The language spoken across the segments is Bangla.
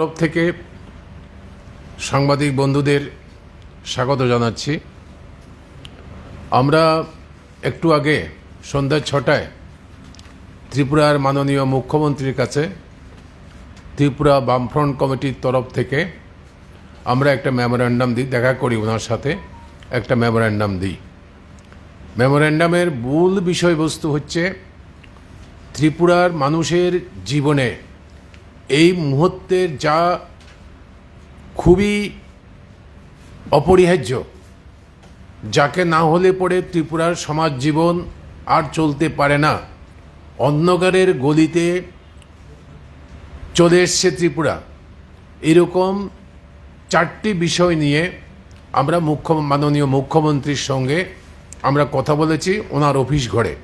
তরফ থেকে সাংবাদিক বন্ধুদের স্বাগত জানাচ্ছি। আমরা একটু আগে সন্ধ্যা ছটায় ত্রিপুরার মাননীয় মুখ্যমন্ত্রীর কাছে ত্রিপুরা বামফ্রন্ট কমিটির তরফ থেকে আমরা একটা মেমোরেন্ডাম দিই, দেখা করি ওনার সাথে, একটা মেমোরেন্ডাম দিই। মেমোরেন্ডামের মূল বিষয়বস্তু হচ্ছে ত্রিপুরার মানুষের জীবনে এই মুহূর্তের যা খুবই অপরিহার্য, যাকে না হলে পরে ত্রিপুরার সমাজ জীবন আর চলতে পারে না। অন্ধকারের গলিতে চলে এসছে ত্রিপুরা। এরকম চারটি বিষয় নিয়ে আমরা মুখ্য, মাননীয় মুখ্যমন্ত্রীর সঙ্গে আমরা কথা বলেছি, ওনার অফিস ঘরে।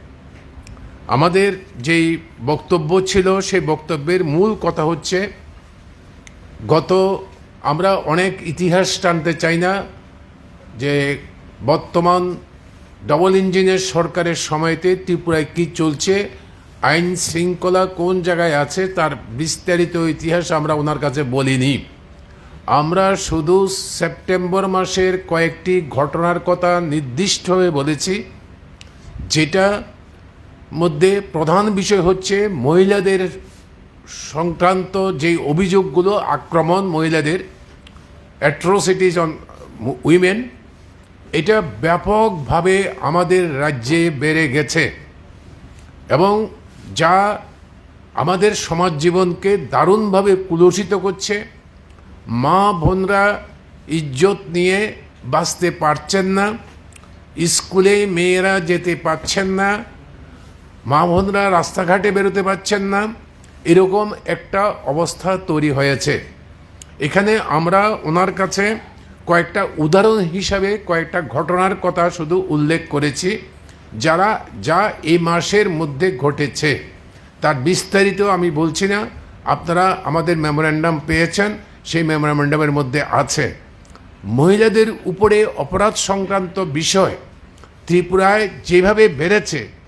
আমাদের যেই বক্তব্য ছিল, সেই বক্তব্যের মূল কথা হচ্ছে, গত আমরা অনেক ইতিহাস টানতে চাই না, যে বর্তমান ডবল ইঞ্জিনের সরকারের সময়তে ত্রিপুরায় কী চলছে, আইন শৃঙ্খলা কোন জায়গায় আছে, তার বিস্তারিত ইতিহাস আমরা ওনার কাছে বলিনি। আমরা শুধু সেপ্টেম্বর মাসের কয়েকটি ঘটনার কথা নির্দিষ্টভাবে বলেছি, যেটা মধ্যে প্রধান বিষয় হচ্ছে মহিলাদের সংক্রান্ত যে অভিযোগগুলো, আক্রমণ, মহিলাদের অ্যাট্রোসিটিস অন উইমেন এটা ব্যাপকভাবে আমাদের রাজ্যে বেড়ে গেছে এবং যা আমাদের সমাজ জীবনকে দারুণভাবে কুলসিত করছে। মা, বোনরা ইজ্জত নিয়ে বাঁচতে পারছেন না, স্কুলে মেয়েরা যেতে পারছেন না মা বোনরা রাস্তাঘাটে বেরোতে পারছেন না। এরকম একটা অবস্থা তৈরি হয়েছে। এখানে আমরা ওনার কাছে কয়েকটা উদাহরণ হিসাবে কয়েকটা ঘটনার কথা শুধু উল্লেখ করেছি। যারা, যা এই মাসের মধ্যে ঘটেছে, তার বিস্তারিত আমি বলছি না। আপনারা আমাদের মেমোরেন্ডাম পেয়েছেন, সেই মেমোরেন্ডামের মধ্যে আছে। মহিলাদের উপরে অপরাধ সংক্রান্ত বিষয় ত্রিপুরায় যেভাবে বেড়েছে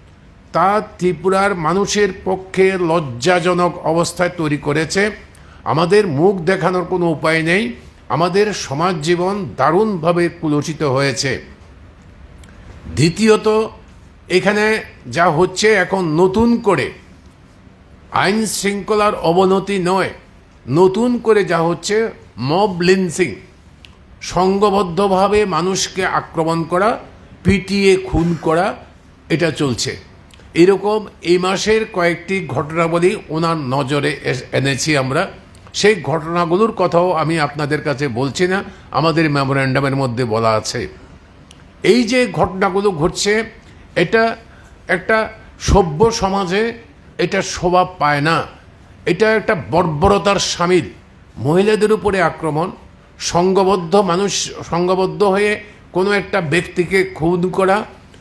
তা ত্রিপুরার মানুষের পক্ষে লজ্জাজনক অবস্থায় তৈরি করেছে। আমাদের মুখ দেখানোর কোনো উপায় নেই। আমাদের সমাজ জীবন দারুণভাবে কুলসিত হয়েছে। দ্বিতীয়ত, এখানে যা হচ্ছে এখন নতুন করে, আইন শৃঙ্খলার অবনতি নয়, নতুন করে যা হচ্ছে মব লিন্সিং সংঘবদ্ধভাবে মানুষকে আক্রমণ করা, পিটিয়ে খুন করা, এটা চলছে। এরকম এই মাসের কয়েকটি ঘটনাবলী ওনার নজরে এনেছি আমরা। সেই ঘটনাগুলোর কথাও আমি আপনাদের কাছে বলছি না, আমাদের মেমোরেন্ডামের মধ্যে বলা আছে। এই যে ঘটনাগুলো ঘটছে, এটা একটা সভ্য সমাজে এটা শোভা পায় না। এটা একটা বর্বরতার সামিল। মহিলাদের উপরে আক্রমণ সংঘবদ্ধ মানুষ সংঘবদ্ধ হয়ে কোনো একটা ব্যক্তিকে খুন করা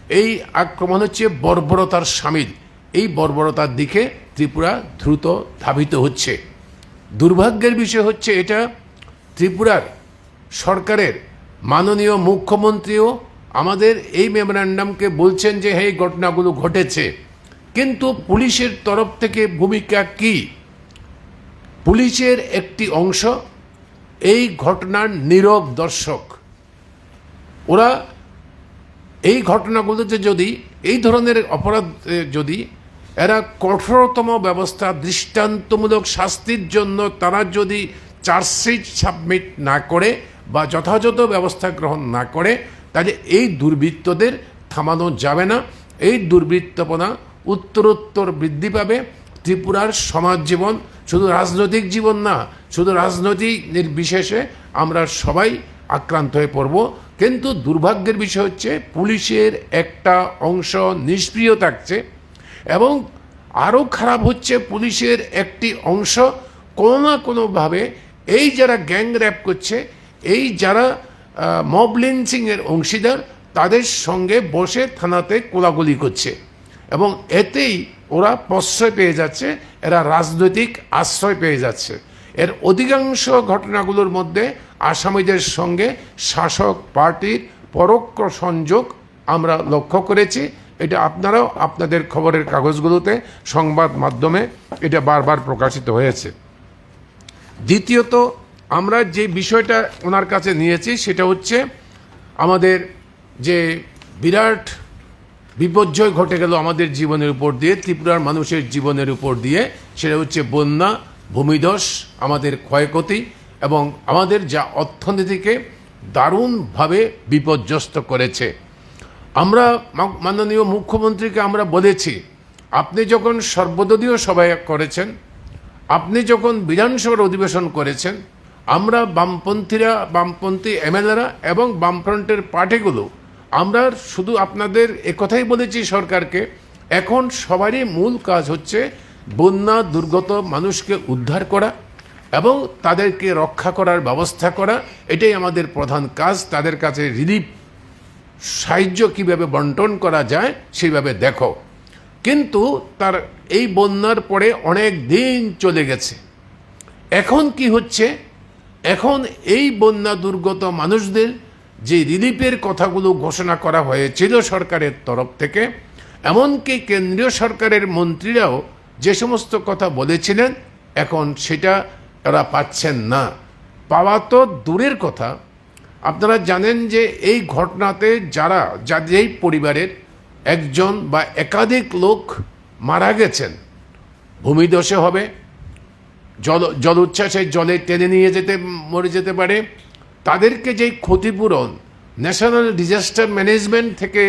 এই আক্রমণ হচ্ছে বর্বরতার সামিল। এই বর্বরতার দিকে ত্রিপুরা দ্রুত ধাবিত হচ্ছে। দুর্ভাগ্যের বিষয় হচ্ছে এটা, ত্রিপুরার সরকারের মাননীয় মুখ্যমন্ত্রীও আমাদের এই মেমোরান্ডামকে বলছেন যে এই ঘটনাগুলো ঘটেছে। কিন্তু পুলিশের তরফ থেকে ভূমিকা কি? পুলিশের একটি অংশ, এই ঘটনার নীরব দর্শক। ওরা এই ঘটনাগুলোতে যদি, এই ধরনের অপরাধ যদি এরা কঠোরতম ব্যবস্থা, দৃষ্টান্তমূলক শাস্তির জন্য তারা যদি চার্জশিট সাবমিট না করে বা যথাযথ ব্যবস্থা গ্রহণ না করে, তাহলে এই দুর্বৃত্তদের থামানো যাবে না। এই দুর্বৃত্তপনা উত্তরোত্তর বৃদ্ধি পাবে। ত্রিপুরার সমাজ জীবন শুধু রাজনৈতিক জীবন না, শুধু রাজনৈতিক নির্বিশেষে আমরা সবাই আক্রান্ত হয়ে পড়ব। কিন্তু দুর্ভাগ্যের বিষয় হচ্ছে, পুলিশের একটা অংশ নিষ্ক্রিয় থাকছে এবং আরও খারাপ হচ্ছে, পুলিশের একটি অংশ কোনো না কোনোভাবে এই যারা গ্যাং র্যাপ করছে, এই যারা মব লিঞ্চিংয়ের অংশীদার, তাদের সঙ্গে বসে থানাতে কোলাগুলি করছে এবং এতেই ওরা প্রশ্রয় পেয়ে যাচ্ছে, এরা রাজনৈতিক আশ্রয় পেয়ে যাচ্ছে। এর অধিকাংশ ঘটনাগুলোর মধ্যে আসামিদের সঙ্গে শাসক পার্টির পরোক্ষ সংযোগ আমরা লক্ষ্য করেছি। এটা আপনারাও আপনাদের খবরের কাগজগুলোতে সংবাদ মাধ্যমে এটা বারবার প্রকাশিত হয়েছে। দ্বিতীয়ত, আমরা যে বিষয়টা ওনার কাছে নিয়েছি সেটা হচ্ছে আমাদের যে বিরাট বিপর্যয় ঘটে গেল আমাদের জীবনের উপর দিয়ে, ত্রিপুরার মানুষের জীবনের উপর দিয়ে, সেটা হচ্ছে বন্যা ভূমিধস আমাদের ক্ষয়ক্ষতি এবং আমাদের যা অর্থনীতিকে দারুণভাবে বিপর্যস্ত করেছে। আমরা মাননীয় মুখ্যমন্ত্রীকে আমরা বলেছি, আপনি যখন সর্বদলীয় সভা করেছেন, আপনি যখন বিধানসভার অধিবেশন করেছেন, আমরা বামপন্থীরা, বামপন্থী এমএলএরা এবং বামফ্রন্টের পার্টিগুলো, আমরা শুধু আপনাদের একথাই বলেছি সরকারকে, এখন সবারই মূল কাজ হচ্ছে বন্যা, দুর্গত মানুষকে উদ্ধার করা এবং তাদেরকে রক্ষা করার ব্যবস্থা করা, এটাই আমাদের প্রধান কাজ। তাদের কাছে রিলিফ, সাহায্য কীভাবে বন্টন করা যায় সেইভাবে দেখো। কিন্তু তার এই বন্যার পরে অনেক দিন চলে গেছে। এখন কি হচ্ছে? এখন এই বন্যা, দুর্গত মানুষদের যে রিলিফের কথাগুলো ঘোষণা করা হয়েছিল সরকারের তরফ থেকে, এমনকি কেন্দ্রীয় সরকারের মন্ত্রীরাও যে সমস্ত কথা বলেছিলেন, এখন সেটা ওরা পাচ্ছেন না। পাওয়া তো দূরের কথা। আপনারা জানেন যে এই ঘটনাতে যারা, যাদের পরিবারের একজন বা একাধিক লোক মারা গেছেন ভূমিদশে হবে, জল জল উচ্ছ্বাসে জলে টেনে নিয়ে যেতে, মরে যেতে পারে, তাদেরকে যেই ক্ষতিপূরণ, ন্যাশনাল ডিজাস্টার ম্যানেজমেন্ট থেকে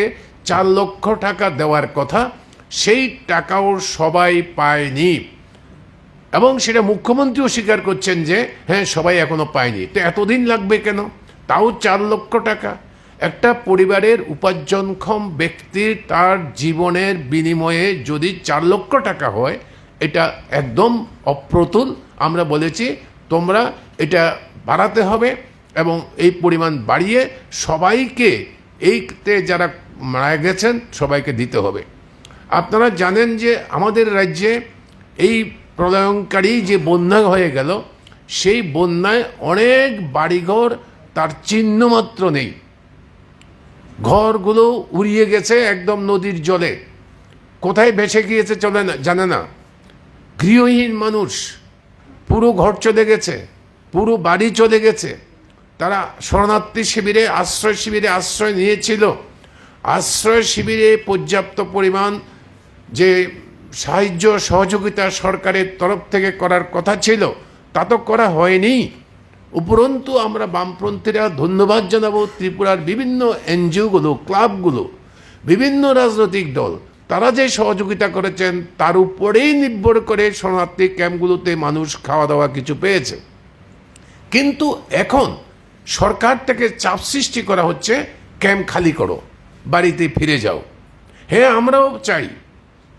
চার লক্ষ টাকা দেওয়ার কথা সেই টাকাও সবাই পায়নি। এবং সেটা মুখ্যমন্ত্রীও স্বীকার করছেন যে হ্যাঁ সবাই এখনও পায়নি। তো এতদিন লাগবে কেন? তাও চার লক্ষ টাকা। একটা পরিবারের উপার্জনক্ষম ব্যক্তির তার জীবনের বিনিময়ে যদি চার লক্ষ টাকা হয়, এটা একদম অপ্রতুল। আমরা বলেছি, তোমরা এটা বাড়াতে হবে এবং এই পরিমাণ বাড়িয়ে সবাইকে, এইতে যারা মারা গেছেন, সবাইকে দিতে হবে। আপনারা জানেন যে আমাদের রাজ্যে এই প্রলয়ঙ্কারী যে বন্যা হয়ে গেল, সেই বন্যায় অনেক বাড়িঘর তার চিহ্ন মাত্র নেই। ঘরগুলো উড়িয়ে গেছে একদম নদীর জলে। কোথায় ভেসে গিয়েছে চলে না, জানে না। গৃহহীন মানুষ, পুরো ঘর চলে গেছে, পুরো বাড়ি চলে গেছে। তারা শরণার্থী শিবিরে, আশ্রয় শিবিরে আশ্রয় নিয়েছিল। আশ্রয় শিবিরে পর্যাপ্ত পরিমাণ যে সাহায্য সহযোগিতা সরকারের তরফ থেকে করার কথা ছিল, তা তো করা হয়নি। উপরন্তু আমরা বামপন্থীরা ধন্যবাদ জানাব ত্রিপুরার বিভিন্ন এনজিওগুলো, ক্লাবগুলো, বিভিন্ন রাজনৈতিক দল। তারা যে সহযোগিতা করেছেন, তার উপরেই নির্ভর করে শরণার্থী ক্যাম্পগুলোতে মানুষ খাওয়া দাওয়া কিছু পেয়েছে। কিন্তু এখন সরকার থেকে চাপ সৃষ্টি করা হচ্ছে, ক্যাম্প খালি করো, বাড়িতে ফিরে যাও। হ্যাঁ আমরাও চাই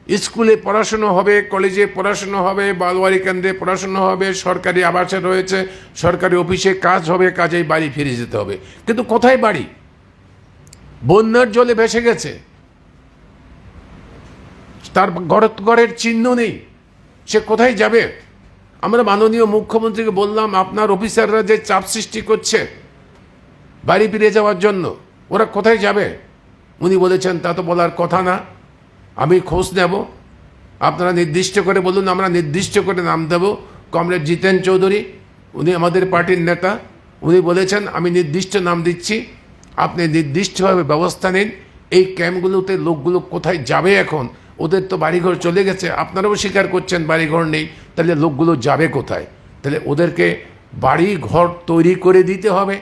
স্কুলে পড়াশুনো হবে, কলেজে পড়াশুনো হবে বালবাড়ি কেন্দ্রে পড়াশুনো হবে, সরকারি আবাসে রয়েছে, সরকারি অফিসে কাজ হবে, কাজেই বাড়ি ফিরে যেতে হবে। কিন্তু কোথায় বাড়ি? বন্যার জলে ভেসে গেছে। তার ঘর ঘরের চিহ্ন নেই। সে কোথায় যাবে? আমরা মাননীয় মুখ্যমন্ত্রীকে বললাম, আপনার অফিসাররা যে চাপ সৃষ্টি করছে বাড়ি ফিরে যাওয়ার জন্য, ওরা কোথায় যাবে? উনি বলেছেন, তা তো বলার কথা না। আমি খোঁজ নেব। আপনারা নির্দিষ্ট করে বলুন, আমরা নির্দিষ্ট করে নাম দেব। কমরেড জিতেন চৌধুরী, উনি আমাদের পার্টির নেতা। উনি বলেছেন, আমি নির্দিষ্ট নাম দিচ্ছি, আপনি নির্দিষ্টভাবে ব্যবস্থা নিন। এই ক্যাম্পগুলোতে লোকগুলো কোথায় যাবে এখন? ওদের তো বাড়িঘর চলে গেছে। আপনারাও স্বীকার করছেন বাড়িঘর নেই, তাহলে লোকগুলো যাবে কোথায়? তাহলে ওদেরকে বাড়ি ঘর তৈরি করে দিতে হবে।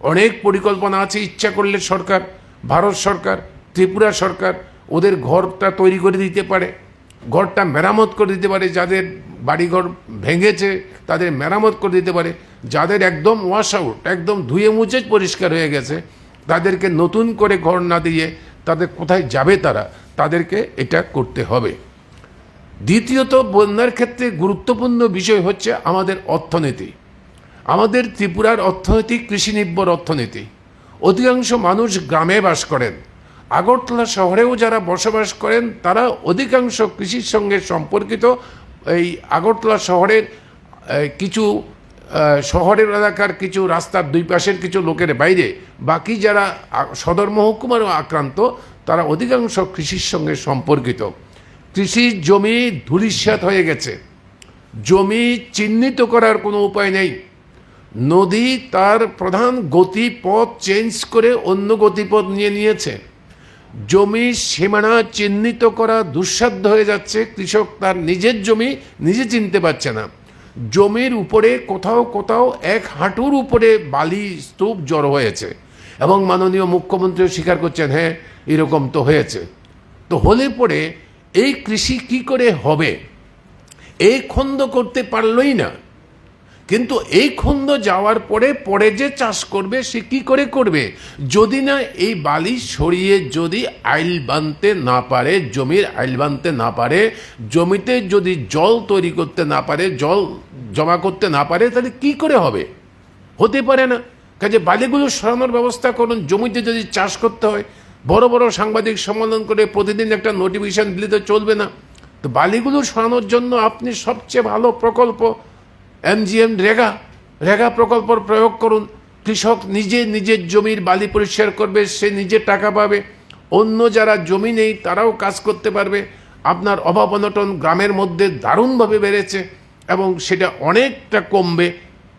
অনেক পরিকল্পনা আছে, ইচ্ছা করলে সরকার, ভারত সরকার, ত্রিপুরা সরকার ওদের ঘরটা তৈরি করে দিতে পারে, ঘরটা মেরামত করে দিতে পারে, যাদের বাড়িঘর ভেঙেছে তাদের মেরামত করে দিতে পারে। যাদের একদম ওয়াশ আউট একদম ধুয়ে মুছে পরিষ্কার হয়ে গেছে, তাদেরকে নতুন করে ঘর না দিয়ে তাদের কোথায় যাবে তারা, তাদেরকে এটা করতে হবে। দ্বিতীয়ত বন্যার ক্ষেত্রে গুরুত্বপূর্ণ বিষয় হচ্ছে আমাদের অর্থনীতি। আমাদের ত্রিপুরার অর্থনীতি কৃষি নির্ভর অর্থনীতি। অধিকাংশ মানুষ গ্রামে বাস করেন। আগরতলা শহরেও যারা বসবাস করেন, তারা অধিকাংশ কৃষির সঙ্গে সম্পর্কিত। এই আগরতলা শহরের কিছু শহরের এলাকার কিছু রাস্তার দুই পাশের কিছু লোকের বাইরে বাকি যারা সদর মহকুমারও আক্রান্ত, তারা অধিকাংশ কৃষির সঙ্গে সম্পর্কিত। কৃষির জমি ধূলিস্যাৎ হয়ে গেছে। জমি চিহ্নিত করার কোনো উপায় নেই। নদী তার প্রধান গতিপথ চেঞ্জ করে অন্য গতিপথ নিয়ে নিয়েছে। জমির সীমানা চিহ্নিত করা দুঃসাধ্য হয়ে যাচ্ছে। কৃষক তার নিজের জমি নিজে চিনতে পারছে না। জমির উপরে কোথাও কোথাও এক হাঁটুর উপরে বালি স্তূপ জড়ো হয়েছে এবং মাননীয় মুখ্যমন্ত্রীও স্বীকার করছেন হ্যাঁ এরকম তো হয়েছে। তো হলে পরে এই কৃষি কি করে হবে? এই খন্দ করতে পারলই না। কিন্তু এই খন্দ যাওয়ার পরে পরে যে চাষ করবে, সে কি করে করবে? যদি না এই বালি সরিয়ে যদি আইল বানতে না পারে, জমির আইল বানতে না পারে, জমিতে যদি জল তৈরি করতে না পারে, জল জমা করতে না পারে, তাহলে কি করে হবে? হতে পারে না। কাজে বালিগুলো সরানোর ব্যবস্থা করুন, জমিতে যদি চাষ করতে হয়। বড় বড় সাংবাদিক সম্মেলন করে প্রতিদিন একটা নোটিফিকেশন দিলে তো চলবে না। তো বালিগুলো সরানোর জন্য আপনি সবচেয়ে ভালো প্রকল্প এমজিএম রেগা রেগা প্রকল্পর প্রয়োগ করুন। কৃষক নিজে নিজের জমির বালি পরিষ্কার করবে, সে নিজে টাকা পাবে। অন্য যারা জমি নেই, তারাও কাজ করতে পারবে। আপনার অভাব অনটন গ্রামের মধ্যে দারুণভাবে বেড়েছে এবং সেটা অনেকটা কমবে।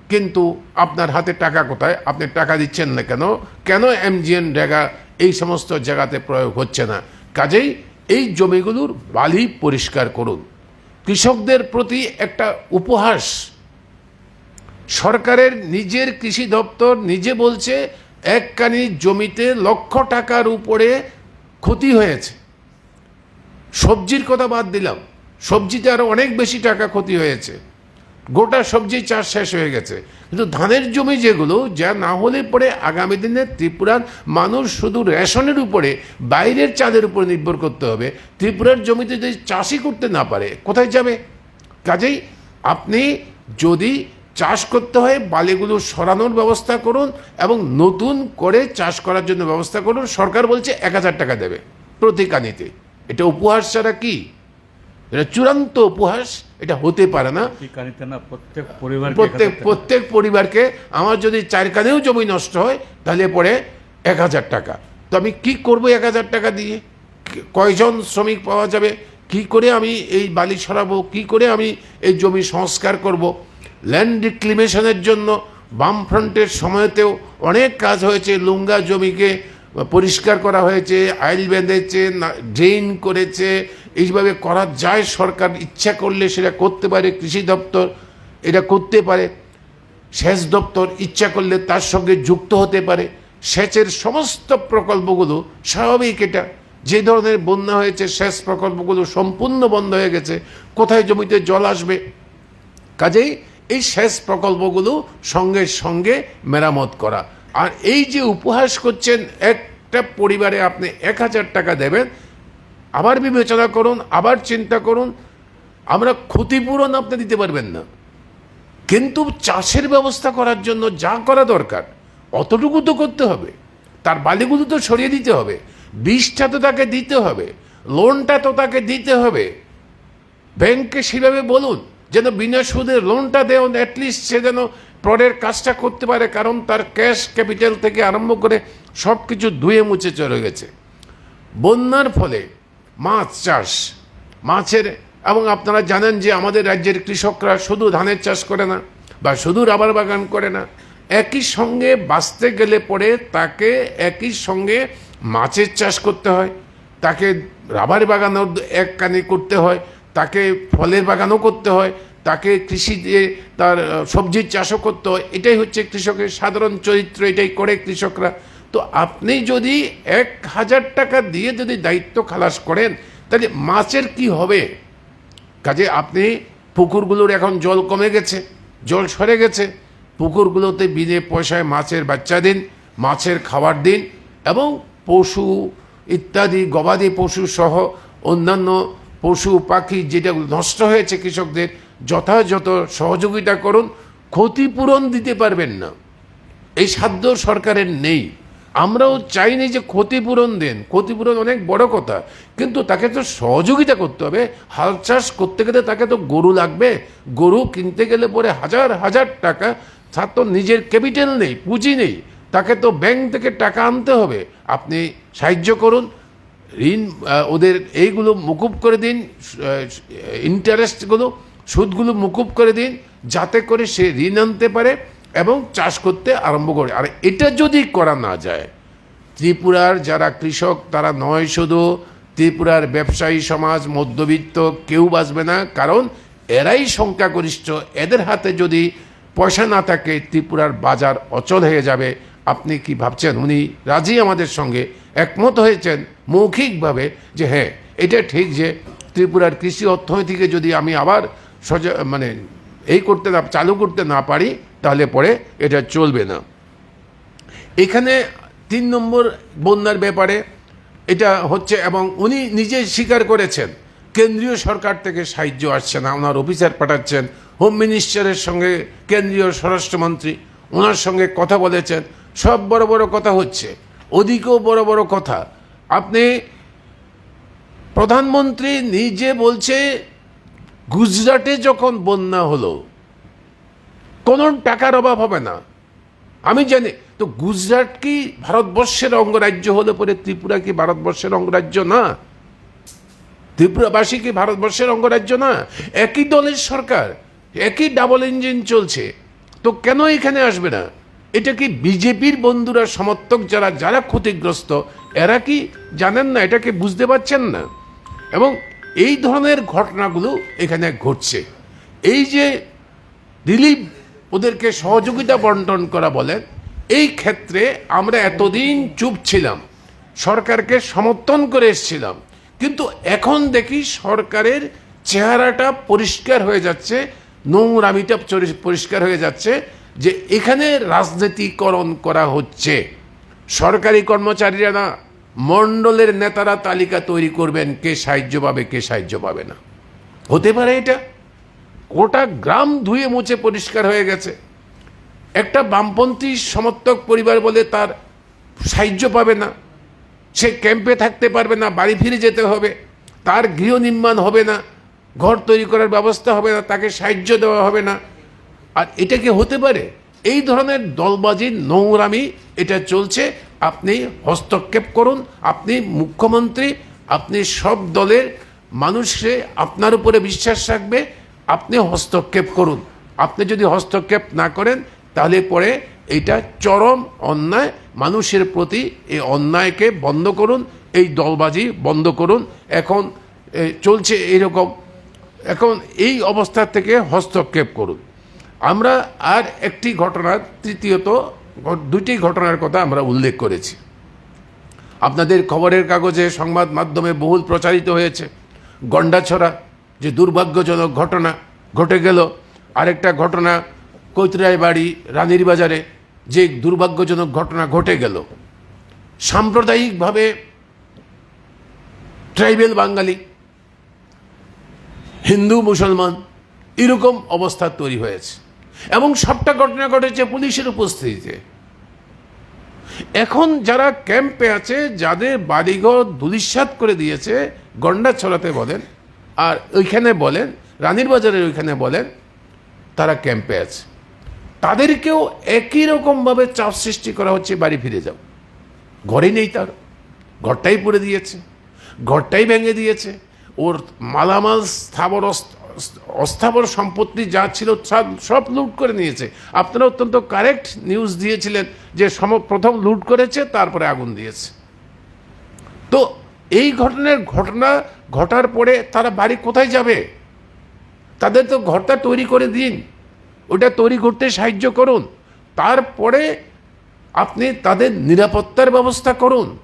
কিন্তু আপনার হাতে টাকা কোথায়? আপনি টাকা দিচ্ছেন না কেন? কেন এমজিএন রেগা এই সমস্ত জায়গাতে প্রয়োগ হচ্ছে না? কাজেই এই জমিগুলোর বালি পরিষ্কার করুন। কৃষকদের প্রতি একটা উপহাস সরকারের নিজের কৃষি দপ্তর নিজে বলছে একখানি জমিতে লক্ষ টাকার উপরে ক্ষতি হয়েছে। সবজির কথা বাদ দিলাম। সবজিতে আরও অনেক বেশি টাকা ক্ষতি হয়েছে। গোটা সবজি চাষ শেষ হয়ে গেছে। কিন্তু ধানের জমি যেগুলো, যা না হলে পরে আগামী দিনে ত্রিপুরার মানুষ শুধু রেশনের উপরে, বাইরের চাঁদের উপরে নির্ভর করতে হবে। ত্রিপুরার জমিতে যদি চাষই করতে না পারে, কোথায় যাবে? কাজেই আপনি যদি চাষ করতে হয় বালিগুলো সরানোর ব্যবস্থা করুন এবং নতুন করে চাষ করার জন্য ব্যবস্থা করুন। সরকার বলছে এক হাজার টাকা দেবে প্রতি কানিতে এটা উপহাস ছাড়া কি? এটা চূড়ান্ত উপহাস এটা হতে পারে না। প্রত্যেক পরিবার প্রত্যেক প্রত্যেক পরিবারকে। আমার যদি চার কানেও জমি নষ্ট হয় তাহলে পরে এক হাজার টাকা। তো আমি কি করব এক হাজার টাকা দিয়ে? কয়জন শ্রমিক পাওয়া যাবে? কি করে আমি এই বালি সরাবো? কি করে আমি এই জমি সংস্কার করব? ল্যান্ড রিক্লিমেশনের জন্য বামফ্রন্টের সময়তেও অনেক কাজ হয়েছে। লুঙ্গা জমিকে পরিষ্কার করা হয়েছে, আইল বেঁধেছে ড্রেন করেছে। এইভাবে করা যায়, সরকার ইচ্ছা করলে সেটা করতে পারে, কৃষি দপ্তর এটা করতে পারে। সেচ দপ্তর ইচ্ছা করলে তার সঙ্গে যুক্ত হতে পারে। সেচের সমস্ত প্রকল্পগুলো স্বাভাবিক এটা। যে ধরনের বন্যা হয়েছে, সেচ প্রকল্পগুলো সম্পূর্ণ বন্ধ হয়ে গেছে। কোথায় জমিতে জল আসবে? কাজেই এই সেচ প্রকল্পগুলো সঙ্গে সঙ্গে মেরামত করা। আর এই যে উপহাস করছেন, একটা পরিবারে আপনি এক হাজার টাকা দেবেন, আবার বিবেচনা করুন, আবার চিন্তা করুন, আমরা ক্ষতিপূরণ আপনি দিতে পারবেন না। কিন্তু চাষের ব্যবস্থা করার জন্য যা করা দরকার, অতটুকু তো করতে হবে। তার বালিগুলো তো সরিয়ে দিতে হবে বীজটা তো তাকে দিতে হবে, লোনটা তো তাকে দিতে হবে। ব্যাংকে সেভাবে বলুন যেন বিনা সুদে লোনটা দেন অ্যাটলিস্ট সে যেন পরের কাজটা করতে পারে, কারণ তার ক্যাশ ক্যাপিটাল থেকে আরম্ভ করে সব কিছু ধুয়ে মুছে চলে গেছে। বন্যার ফলে মাছ চাষ, মাছের, এবং আপনারা জানেন যে আমাদের রাজ্যের কৃষকরা শুধু ধানের চাষ করে না, বা শুধু রাবার বাগান করে না, একই সঙ্গে বাঁচতে গেলে পরে তাকে একই সঙ্গে মাছের চাষ করতে হয়, তাকে রাবার বাগানও এক কানে করতে হয় তাকে ফলের বাগানও করতে হয়, তাকে কৃষি দিয়ে তার সবজির চাষও করতে হয়। এটাই হচ্ছে কৃষকের সাধারণ চরিত্র, এটাই করে কৃষকরা। তো আপনি যদি এক হাজার টাকা দিয়ে যদি দায়িত্ব খালাস করেন, তাহলে মাছের কি হবে? কাজে আপনি পুকুরগুলোর এখন জল কমে গেছে, জল সরে গেছে। পুকুরগুলোতে বিনে পয়সায় মাছের বাচ্চা দিন, মাছের খাবার দিন এবং পশু ইত্যাদি, গবাদি পশু সহ অন্যান্য পশু, পাখি যেটা নষ্ট হয়েছে কৃষকদের, যথাযথ সহযোগিতা করুন, ক্ষতিপূরণ দিতে পারবেন না। এই সাধ্য সরকারের নেই। আমরাও চাইনি যে ক্ষতিপূরণ দেন। ক্ষতিপূরণ অনেক বড় কথা, কিন্তু তাকে তো সহযোগিতা করতে হবে। হাল চাষ করতে গেলে তাকে তো গরু লাগবে। গরু কিনতে গেলে পরে হাজার হাজার টাকা। তার তো নিজের ক্যাপিটাল নেই, পুঁজি নেই। তাকে তো ব্যাংক থেকে টাকা আনতে হবে। আপনি সাহায্য করুন ঋণ ওদের এইগুলো মুকুব করে দিন ইন্টারেস্টগুলো সুদগুলো মুকুব করে দিন, যাতে করে সে ঋণ আনতে পারে এবং চাষ করতে আরম্ভ করে। আর এটা যদি করা না যায়, ত্রিপুরার যারা কৃষক, তারা নয় শুধু ত্রিপুরার ব্যবসায়ী সমাজ, মধ্যবিত্ত কেউ বাঁচবে না, কারণ এরাই সংখ্যাগরিষ্ঠ। এদের হাতে যদি পয়সা না থাকে, ত্রিপুরার বাজার অচল হয়ে যাবে। আপনি কি ভাবছেন? উনি রাজি আমাদের সঙ্গে একমত হয়েছেন মৌখিকভাবে যে হ্যাঁ এটা ঠিক যে ত্রিপুরার কৃষি অর্থনীতিকে যদি আমি আবার সজা মানে এই করতে না, চালু করতে না পারি, তাহলে পরে এটা চলবে না। এখানে তিন নম্বর বন্যার ব্যাপারে এটা হচ্ছে এবং উনি নিজে স্বীকার করেছেন, কেন্দ্রীয় সরকার থেকে সাহায্য আসছে না, ওনার অফিসার পাঠাচ্ছেন, হোম মিনিস্টারের সঙ্গে কেন্দ্রীয় স্বরাষ্ট্রমন্ত্রী, ওনার সঙ্গে কথা বলেছেন সব বড় বড় কথা হচ্ছে। ওদিকেও বড় বড় কথা। আপনি প্রধানমন্ত্রী নিজে বলছে, গুজরাটে যখন বন্যা হলো কোনো টাকার অভাব হবে না। আমি জানি, তো গুজরাট কি ভারতবর্ষের অঙ্গরাজ্য হলে পরে ত্রিপুরা কি ভারতবর্ষের অঙ্গরাজ্য না? ত্রিপুরাবাসী কি ভারতবর্ষের অঙ্গরাজ্য না? একই দলের সরকার, একই ডাবল ইঞ্জিন চলছে, তো কেন এখানে আসবে না? এটা কি বিজেপির বন্ধুরা সমর্থক যারা যারা ক্ষতিগ্রস্ত, এরা কি জানেন না? এটাকে বুঝতে পারছেন না? এবং এই ধরনের ঘটনাগুলো এখানে ঘটছে। এই যে রিলিফ ওদেরকে সহযোগিতা বন্টন করা বলেন এই ক্ষেত্রে আমরা এতদিন চুপ ছিলাম। সরকারকে সমর্থন করে এসেছিলাম। কিন্তু এখন দেখি সরকারের চেহারাটা পরিষ্কার হয়ে যাচ্ছে, নোংরামিটা পরিষ্কার হয়ে যাচ্ছে। যে এখানে রাজনীতিকরণ করা হচ্ছে। সরকারি কর্মচারীরা না, মণ্ডলের নেতারা তালিকা তৈরি করবেন কে সাহায্য পাবে, কে সাহায্য পাবে না। হতে পারে এটা। গোটা গ্রাম ধুয়ে মুছে পরিষ্কার হয়ে গেছে। একটা বামপন্থী সমর্থক পরিবার বলে তার সাহায্য পাবে না। সে ক্যাম্পে থাকতে পারবে না, বাড়ি ফিরে যেতে হবে। তার গৃহ নির্মাণ হবে না, ঘর তৈরি করার ব্যবস্থা হবে না, তাকে সাহায্য দেওয়া হবে না। আর এটা কি হতে পারে? এই ধরনের দলবাজির নোংরামি, এটা চলছে। আপনি হস্তক্ষেপ করুন, আপনি মুখ্যমন্ত্রী, আপনি সব দলের মানুষে আপনার উপরে বিশ্বাস রাখবে, আপনি হস্তক্ষেপ করুন। আপনি যদি হস্তক্ষেপ না করেন, তাহলে পরে এটা চরম অন্যায়। মানুষের প্রতি এই অন্যায়কে বন্ধ করুন, এই দলবাজি বন্ধ করুন। এখন চলছে এইরকম। এখন এই অবস্থা থেকে হস্তক্ষেপ করুন। আমরা আর একটি ঘটনা, তৃতীয়ত দুটি ঘটনার কথা আমরা উল্লেখ করেছি। আপনাদের খবরের কাগজে, সংবাদ মাধ্যমে বহুল প্রচারিত হয়েছে। গন্ডাছড়া, যে দুর্ভাগ্যজনক ঘটনা ঘটে গেল, আরেকটা ঘটনা কৈতরায় বাড়ি রানীর বাজারে, যে দুর্ভাগ্যজনক ঘটনা ঘটে গেল। সাম্প্রদায়িকভাবে ট্রাইবেল বাঙালি, হিন্দু, মুসলমান, এরকম অবস্থা তৈরি হয়েছে। এবং সবটা ঘটনা ঘটেছে পুলিশের উপস্থিতিতে। এখন যারা ক্যাম্পে আছে, যাদের বাড়িঘর ধুলিস্বাত করে দিয়েছে, গন্ডা ছড়াতে বলেন, আর ওইখানে বলেন, রানীর বাজারের ওইখানে বলেন, তারা ক্যাম্পে আছে। তাদেরকেও একই রকমভাবে চাপ সৃষ্টি করা হচ্ছে, বাড়ি ফিরে যাও। ঘরে নেই তার। ঘরটাই পড়ে দিয়েছে। ঘরটাই ভেঙে দিয়েছে। ওর মালামাল স্থাবর অস্থাবর সম্পত্তি যা ছিল সব- সব লুট করে নিয়েছে। আপনারা অত্যন্ত কারেক্ট নিউজ দিয়েছিলেন যে সম প্রথম লুট করেছে, তারপরে আগুন দিয়েছে। তো এই ঘটনার ঘটনা ঘটার পরে তারা বাড়ি কোথায় যাবে? তাদের তো ঘরটা তৈরি করে দিন। ওটা তৈরি করতে সাহায্য করুন। তারপরে আপনি তাদের নিরাপত্তার ব্যবস্থা করুন।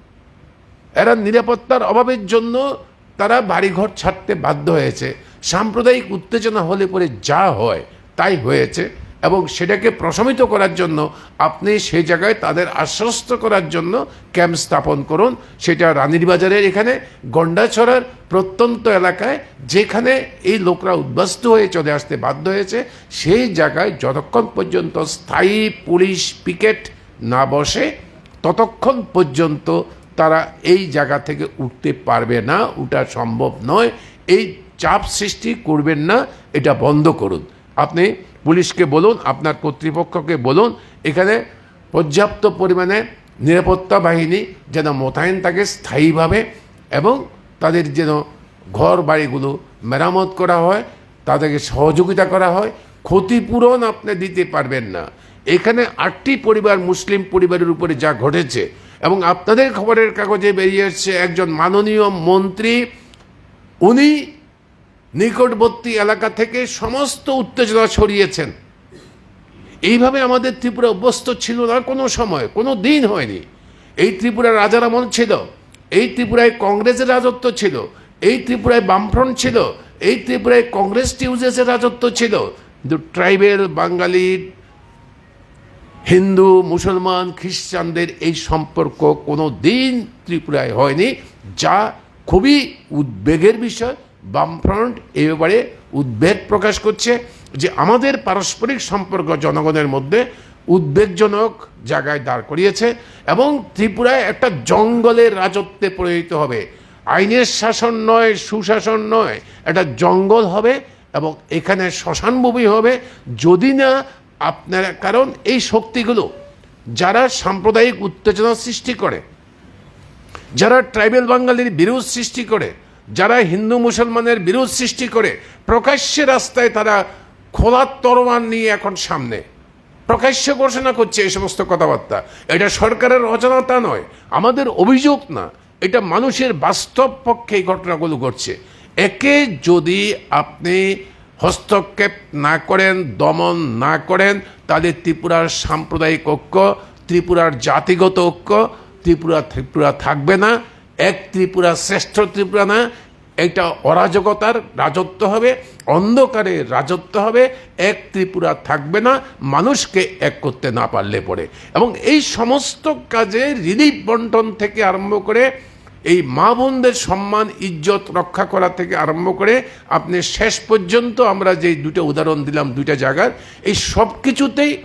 এরা নিরাপত্তার অভাবের জন্য তারা বাড়িঘর ছাড়তে বাধ্য হয়েছে। সাম্প্রদায়িক উত্তেজনা হলে পরে যা হয় তাই হয়েছে এবং সেটাকে প্রশমিত করার জন্য আপনি সেই জায়গায় তাদের আশ্বস্ত করার জন্য ক্যাম্প স্থাপন করুন। সেটা রানীর বাজারের এখানে, গন্ডাছড়ার প্রত্যন্ত এলাকায়, যেখানে এই লোকরা উদ্বাস্ত হয়ে চলে আসতে বাধ্য হয়েছে। সেই জায়গায় যতক্ষণ পর্যন্ত স্থায়ী পুলিশ পিকেট না বসে, ততক্ষণ পর্যন্ত তারা এই জায়গা থেকে উঠতে পারবে না ওটা সম্ভব নয়। এই চাপ সৃষ্টি করবেন না, এটা বন্ধ করুন। আপনি পুলিশকে বলুন, আপনার কর্তৃপক্ষকে বলুন, এখানে পর্যাপ্ত পরিমাণে নিরাপত্তা বাহিনী যেন মোতায়েন থাকে স্থায়ীভাবে এবং তাদের যেন ঘর বাড়িগুলো মেরামত করা হয়, তাদেরকে সহযোগিতা করা হয়, ক্ষতিপূরণ আপনি দিতে পারবেন না। এখানে আটটি পরিবার, মুসলিম পরিবারের উপরে যা ঘটেছে এবং আপনাদের খবরের কাগজে বেরিয়ে এসছে একজন মাননীয় মন্ত্রী, উনি নিকটবর্তী এলাকা থেকে সমস্ত উত্তেজনা ছড়িয়েছেন। এইভাবে আমাদের ত্রিপুরা অভ্যস্ত ছিল না কোনো সময়, কোনো দিন হয়নি। এই ত্রিপুরার রাজার আমল ছিল, এই ত্রিপুরায় কংগ্রেসের রাজত্ব ছিল, এই ত্রিপুরায় বামফ্রন্ট ছিল, এই ত্রিপুরায় কংগ্রেস টিউজেসের রাজত্ব ছিল। কিন্তু ট্রাইবেল, বাঙালি, হিন্দু, মুসলমান, খ্রিস্টানদের এই সম্পর্ক কোনো দিন ত্রিপুরায় হয়নি, যা খুবই উদ্বেগের বিষয়। বামফ্রন্ট এই ব্যাপারে উদ্বেগ প্রকাশ করছে যে আমাদের পারস্পরিক সম্পর্ক জনগণের মধ্যে উদ্বেগজনক জায়গায় দাঁড় করিয়েছে এবং ত্রিপুরায় একটা জঙ্গলের রাজত্বে পরিণত হবে। আইনের শাসন নয়, সুশাসন নয়, একটা জঙ্গল হবে এবং এখানে শ্মশানভূমি হবে। যদি না, আপনারা কারণ এই শক্তিগুলো যারা সাম্প্রদায়িক উত্তেজনা সৃষ্টি করে, যারা ট্রাইবেল বাঙালির বিরোধ সৃষ্টি করে যারা হিন্দু মুসলমানের বিরোধ সৃষ্টি করে, প্রকাশ্যে রাস্তায় তারা খোলা তরোয়ার নিয়ে এখন সামনে। প্রকাশ্য ঘোষণা করছে এই সমস্ত কথাবার্তা। এটা সরকারের অজানাতা নয়, আমাদের অভিযোগ না। এটা মানুষের বাস্তব পক্ষে এই ঘটনাগুলো ঘটছে। একে যদি আপনি হস্তক্ষেপ না করেন, দমন না করেন, তাহলে ত্রিপুরার সাম্প্রদায়িক ঐক্য, ত্রিপুরার জাতিগত ঐক্য, ত্রিপুরা ত্রিপুরা থাকবে না। এক ত্রিপুরা শ্রেষ্ঠ ত্রিপুরা না এটা অরাজকতার রাজত্ব হবে, অন্ধকারে রাজত্ব হবে, এক ত্রিপুরা থাকবে না, মানুষকে এক করতে না পারলে পরে। এবং এই সমস্ত কাজে রিলিফ বন্টন থেকে আরম্ভ করে, এই মা বোনদের সম্মান, ইজ্জত রক্ষা করা থেকে আরম্ভ করে, আপনি শেষ পর্যন্ত আমরা যে দুটো উদাহরণ দিলাম, দুইটা জায়গার, এই সব কিছুতেই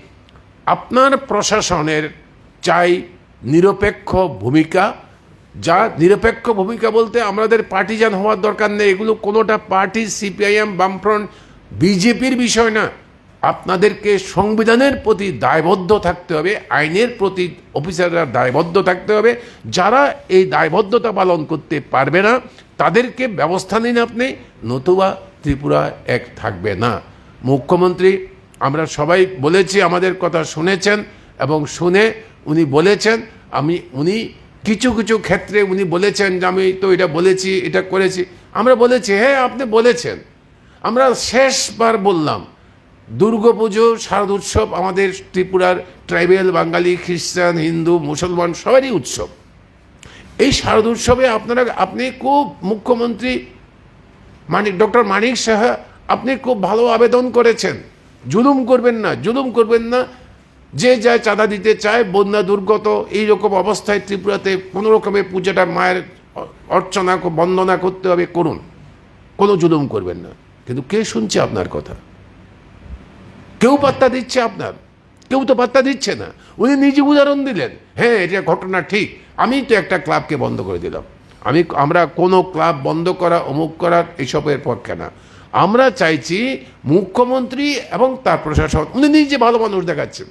আপনার প্রশাসনের চাই নিরপেক্ষ ভূমিকা যা নিরপেক্ষ ভূমিকা বলতে আমাদের পার্টিজান হওয়ার দরকার নেই। এগুলো কোনোটা পার্টি সিপিআইএম বামফ্রন্ট বিজেপির বিষয় না। আপনাদেরকে সংবিধানের প্রতি দায়বদ্ধ থাকতে হবে, আইনের প্রতি অফিসাররা দায়বদ্ধ থাকতে হবে। যারা এই দায়বদ্ধতা পালন করতে পারবে না, তাদেরকে ব্যবস্থা নিন আপনি, নতুবা ত্রিপুরা এক থাকবে না। মুখ্যমন্ত্রী, আমরা সবাই বলেছি, আমাদের কথা শুনেছেন এবং শুনে উনি বলেছেন, আমি, উনি কিছু কিছু ক্ষেত্রে উনি বলেছেন যে আমি তো এটা বলেছি, এটা করেছি। আমরা বলেছি হ্যাঁ আপনি বলেছেন। আমরা শেষবার বললাম, দুর্গাপুজো, শারদ উৎসব আমাদের ত্রিপুরার ট্রাইবেল, বাঙালি, খ্রিস্টান, হিন্দু, মুসলমান সবারই উৎসব। এই শারদ উৎসবে আপনারা, আপনি খুব মুখ্যমন্ত্রী মানিক, ডক্টর মানিক সাহা, আপনি খুব ভালো আবেদন করেছেন। জুলুম করবেন না, জুলুম করবেন না যে যা চাঁদা দিতে চায়, বন্যা, দুর্গত এই রকম অবস্থায় ত্রিপুরাতে কোনো রকমের পূজাটা মায়ের অর্চনা, বন্দনা করতে হবে, করুন। কোনো জুলুম করবেন না। কিন্তু কে শুনছে আপনার কথা? কেউ পাত্তা দিচ্ছে আপনার? কেউ তো পাত্তা দিচ্ছে না। উনি নিজে উদাহরণ দিলেন। হ্যাঁ এটা ঘটনা ঠিক। আমি তো একটা ক্লাবকে বন্ধ করে দিলাম। আমি, আমরা কোনো ক্লাব বন্ধ করা, অমুক করার এসবের পক্ষে না। আমরা চাইছি মুখ্যমন্ত্রী এবং তার প্রশাসন উনি নিজে ভালো মানুষ দেখাচ্ছেন।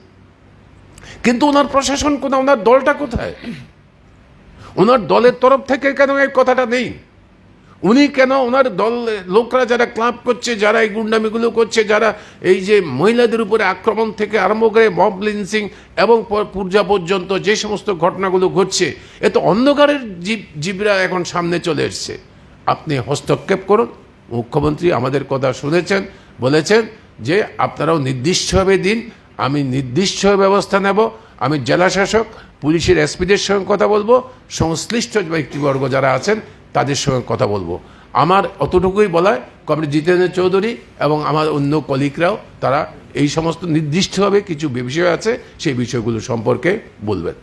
কিন্তু ওনার প্রশাসন কোথায়? ওনার দলটা কোথায়? ওনার দলের তরফ থেকে কেন এই কথাটা নেই? উনি কেন ওনার দল, লোকরা যারা ক্লাব করছে, যারা এই গুন্ডামিগুলো করছে, যারা এই যে মহিলাদের উপরে আক্রমণ থেকে আরম্ভ করে মব লিন্সিং এবং প- পূজা পর্যন্ত যে সমস্ত ঘটনাগুলো ঘটছে, এ তো অন্ধকারের জীব, জীবরা এখন সামনে চলে এসছে। আপনি হস্তক্ষেপ করুন। মুখ্যমন্ত্রী আমাদের কথা শুনেছেন, বলেছেন যে আপনারাও নির্দিষ্টভাবে দিন আমি নির্দিষ্ট ব্যবস্থা নেব, আমি জেলাশাসক, পুলিশের এসপিদের সঙ্গে কথা বলব, সংশ্লিষ্ট ব্যক্তিবর্গ যারা আছেন তাদের সঙ্গে কথা বলব। আমার অতটুকুই বলায় কমরেড জিতেন্দ্র চৌধুরী এবং আমার অন্য কলিগরাও, তারা এই সমস্ত নির্দিষ্টভাবে কিছু বিষয় আছে, সেই বিষয়গুলো সম্পর্কে বলবেন।